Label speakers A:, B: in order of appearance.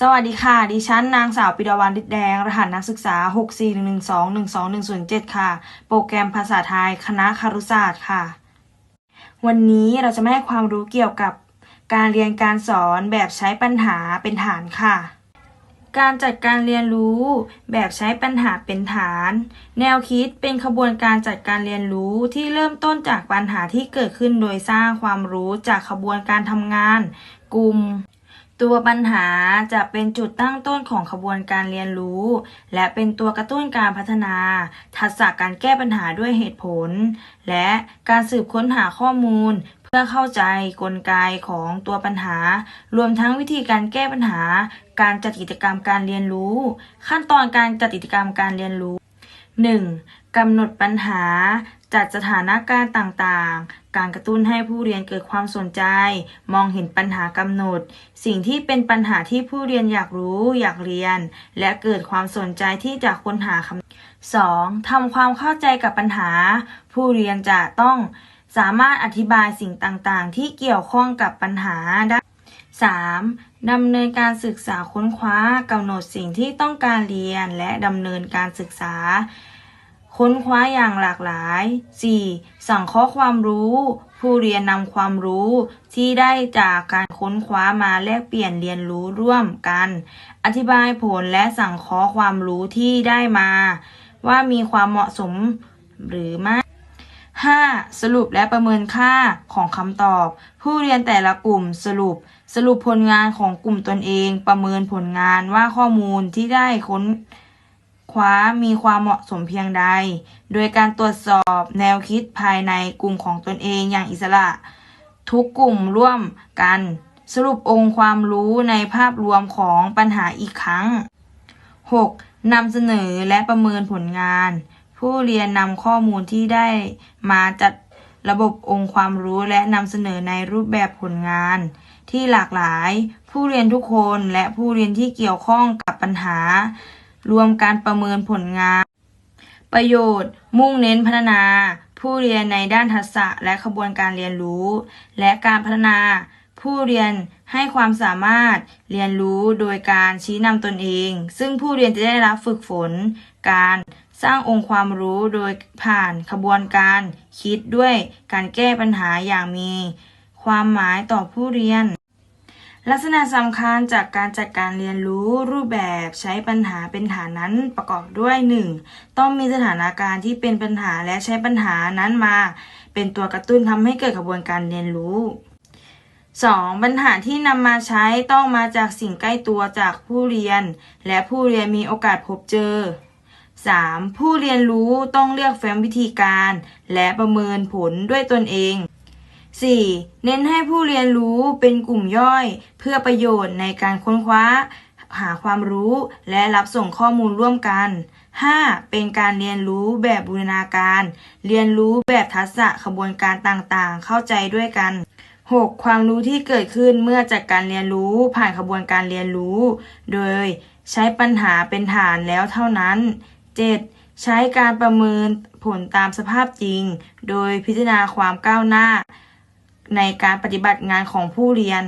A: สวัสดีค่ะ ดิฉันนางสาวปิดาวันฤทธิ์แดง รหัสนักศึกษา 6411212107 ค่ะ โปรแกรมภาษาไทย คณะคารุศาสตร์ค่ะ วันนี้เราจะมาให้ความรู้เกี่ยวกับการเรียนการสอนแบบใช้ปัญหาเป็นฐานค่ะ การจัดการเรียนรู้แบบใช้ปัญหาเป็นฐาน แนวคิดเป็นขบวนการจัดการเรียนรู้ที่เริ่มต้นจากปัญหาที่เกิดขึ้นโดยสร้างความรู้จากขบวนการทำงาน กลุ่ม ตัวปัญหาจะเป็นจุดตั้งต้นของขบวนการเรียนรู้ และเป็นตัวกระตุ้นการพัฒนา ทักษะการแก้ปัญหาด้วยเหตุผล และการสืบค้นหาข้อมูล เพื่อเข้าใจกลไกของตัวปัญหา รวมทั้งวิธีการแก้ปัญหา การจัดกิจกรรมการเรียนรู้ ขั้นตอนการจัดกิจกรรมการเรียนรู้ 1. กำหนดปัญหา จัดสถานการณ์ต่างๆ การกระตุ้นให้ผู้เรียนเกิดความสนใจ มองเห็นปัญหากำหนด สิ่งที่เป็นปัญหาที่ผู้เรียนอยากรู้อยากเรียน และเกิดความสนใจที่จะค้นหาคำ 2. ทำความเข้าใจกับปัญหา ผู้เรียนจะต้องสามารถอธิบายสิ่งต่างๆ ที่เกี่ยวข้องกับปัญหาได้ 3. ดำเนินการศึกษาค้นคว้ากำหนดสิ่งที่ต้องการเรียนและดำเนินการศึกษา ค้นคว้าอย่างหลากหลาย 4. สั่งข้อความรู้ ผู้เรียนนำความรู้ ที่ได้จากการค้นคว้ามาแลกเปลี่ยนเรียนรู้ร่วมกัน อธิบายผลและสั่งข้อความรู้ที่ได้มา ว่ามีความเหมาะสมหรือไม่ 5. สรุปและประเมินค่าของคำตอบ ผู้เรียนแต่ละกลุ่มสรุป สรุปผลงานของกลุ่มตนเอง ประเมินผลงานว่าข้อมูลที่ได้ค้น คว้ามีความเหมาะสมเพียงใด โดยการตรวจสอบแนวคิดภายในกลุ่มของตนเองอย่างอิสระ ทุกกลุ่มร่วมกัน สรุปองค์ความรู้ในภาพรวมของปัญหาอีกครั้ง 6. นำเสนอและประเมินผลงาน ผู้เรียนนำข้อมูลที่ได้มาจัดระบบองค์ความรู้และนำเสนอในรูปแบบผลงาน ที่หลากหลาย ผู้เรียนทุกคนและผู้เรียนที่เกี่ยวข้องกับปัญหา รวมการประเมินผลงาน ประโยชน์ มุ่งเน้นพัฒนา ผู้เรียนในด้านทักษะและขบวนการเรียนรู้ และการพัฒนา ผู้เรียนให้ความสามารถเรียนรู้โดยการชี้นำตนเอง ซึ่งผู้เรียนจะได้รับฝึกฝน การสร้างองค์ความรู้โดยผ่านขบวนการคิดด้วยการแก้ปัญหาอย่างมี ความหมายต่อผู้เรียน ลักษณะสำคัญจากการจัดการเรียนรู้รูปแบบใช้ปัญหาเป็นฐานนั้นประกอบด้วย 1. ต้องมีสถานการณ์ที่เป็นปัญหาและใช้ปัญหานั้นมา เป็นตัวกระตุ้นทำให้เกิดกระบวนการเรียนรู้ 2. ปัญหาที่นำมาใช้ต้องมาจากสิ่งใกล้ตัวจากผู้เรียน และผู้เรียนมีโอกาสพบเจอ 3. ผู้เรียนรู้ต้องเลือกแฟ้มวิธีการ และประเมินผลด้วยตนเอง 4. เน้นให้ผู้เรียนรู้เป็นกลุ่มย่อย เพื่อประโยชน์ในการค้นคว้า หาความรู้และรับส่งข้อมูลร่วมกัน 5. เป็นการเรียนรู้แบบบูรณาการ เรียนรู้แบบทักษะขบวนการต่างๆ เข้าใจด้วยกัน 6. ความรู้ที่เกิดขึ้นเมื่อจัดการเรียนรู้ผ่านขบวนการเรียนรู้ โดยใช้ปัญหาเป็นฐานแล้วเท่านั้น 7. ใช้การประเมินผลตามสภาพจริง โดยพิจารณาความก้าวหน้า ในการปฏิบัติงานของผู้เรียน